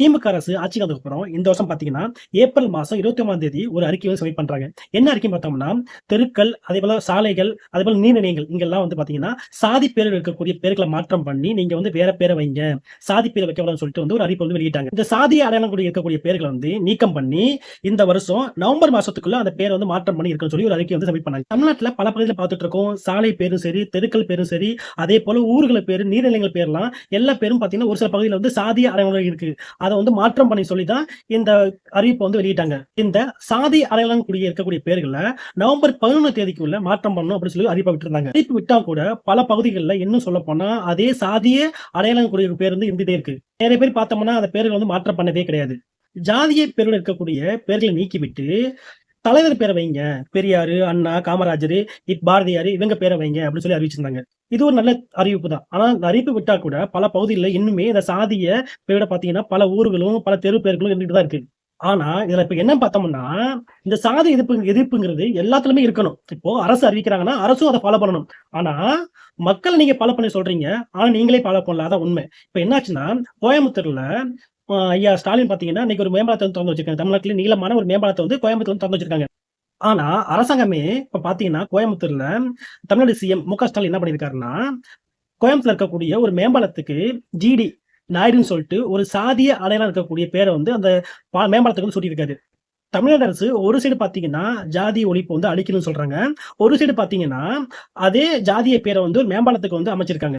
திமுக அரசு ஆட்சிக்கு அப்புறம் இந்த வருஷம் பாத்தீங்கன்னா ஏப்ரல் மாசம் இருபத்தி ஒன்பதாம் தேதி ஒரு அறிக்கை வந்து சப்மிட் பண்றாங்க. என்ன அறிக்கை பார்த்தோம்னா தெருக்கள் அதே போல சாலைகள் அதே போல நீர் நிலையங்கள் இங்கெல்லாம் வந்து பாத்தீங்கன்னா சாதி பேரில் இருக்கக்கூடிய பேர்களை மாற்றம் பண்ணி நீங்க வந்து வேற பேரை வைங்க. சாதி பேரை வைக்க சொல்லிட்டு வந்து ஒரு அறிவிப்பு வந்து வெளியிட்டாங்க. இந்த சாதி அடையாளம் கூட இருக்கக்கூடிய பேர்களை வந்து நீக்கம் பண்ணி இந்த வருஷம் நவம்பர் மாசத்துக்குள்ள அந்த பேரை வந்து மாற்றம் பண்ணி இருக்குன்னு சொல்லி ஒரு அறிக்கை வந்து சப்மிட் பண்ணாங்க. தமிழ்நாட்டுல பல பகுதியில் பார்த்துட்டு இருக்கோம். சாலை பேரும் சரி தெருக்கள் பேரும் சரி அதே போல ஊர்களை பேர் நீர்நிலைகள் பேர்லாம் எல்லா பேரும் பாத்தீங்கன்னா ஒரு சில பகுதியில் வந்து சாதி அடையாளம் இருக்கு. அதை வந்து மாற்றம் பண்ணி சொல்லி தான் இந்த அறிவிப்பை வந்து வெளியிட்டாங்க. இந்த சாதி அடையாளம் கூடிய இருக்கக்கூடிய பேர்களை நவம்பர் பதினொன்று தேதிக்கு உள்ள மாற்றம் பண்ணணும் அப்படின்னு சொல்லி அறிவிப்பை விட்டுருந்தாங்க. அறிவிப்பு விட்டா கூட பல பகுதிகளில் இன்னும் சொல்ல போனா அதே சாதிய அடையாளம் கூடிய பேர் வந்து இருந்துட்டே இருக்கு. நிறைய பேர் பார்த்தோம்னா அந்த பேர்கள் வந்து மாற்றம் பண்ணவே கிடையாது. ஜாதிய பேரில் இருக்கக்கூடிய பேர்களை நீக்கிவிட்டு தலைவர் பேரை வைங்க. பெரியாரு அண்ணா காமராஜர் இப் பாரதியார் இவங்க பேரை வைங்க அப்படின்னு சொல்லி அறிவிச்சிருந்தாங்க. இது ஒரு நல்ல அறிவிப்பு தான் ஆனா இந்த அறிவிப்பு விட்டா கூட பல பகுதிகளில் இன்னுமே இந்த சாதிய பேரோட பாத்தீங்கன்னா பல ஊர்களும் பல தெரு பேர்களும் இருந்துட்டு தான் இருக்கு. ஆனா இதுல இப்ப என்ன பார்த்தோம்னா இந்த சாதி எதிர்ப்பு எதிர்ப்புங்கிறது எல்லாத்துலயுமே இருக்கணும். இப்போ அரசு அறிவிக்கிறாங்கன்னா அரசும் அதை ஃபாலோ பண்ணணும். ஆனா மக்களை நீங்க ஃபாலோ பண்ணி சொல்றீங்க. ஆனா நீங்களே ஃபாலோ பண்ணல அதான் உண்மை. இப்ப என்னாச்சுன்னா கோயம்புத்தூர்ல ஐயா ஸ்டாலின் பார்த்தீங்கன்னா இன்னைக்கு ஒரு மேம்பாலத்தை வந்து திறந்து வச்சிருக்காங்க. தமிழ்நாட்டில் நீளமான ஒரு மேம்பாலத்தை வந்து கோயம்புத்தூர் வந்து திறந்து வச்சிருக்காங்க. ஆனா அரசாங்கமே இப்ப பாத்தீங்கன்னா கோயம்புத்தூர்ல தமிழ்நாடு சிஎம் மு க ஸ்டாலின் என்ன பண்ணியிருக்காருன்னா கோயம்புத்தூர்ல இருக்கக்கூடிய ஒரு மேம்பாலத்துக்கு ஜிடி நாயுடுன்னு சொல்லிட்டு ஒரு சாதிய அடையாளம் இருக்கக்கூடிய பேரை வந்து அந்த பா- மேம்பாலத்துக்கு வந்து சூட்டியிருக்காரு. தமிழ்நாடு அரசு ஒரு சைடு பார்த்தீங்கன்னா ஜாதி ஒழிப்பு வந்து அழிக்கணும்னு சொல்றாங்க. ஒரு சைடு பார்த்தீங்கன்னா அதே ஜாதிய பேரை வந்து ஒரு மேம்பாலத்துக்கு வந்து அமைச்சிருக்காங்க.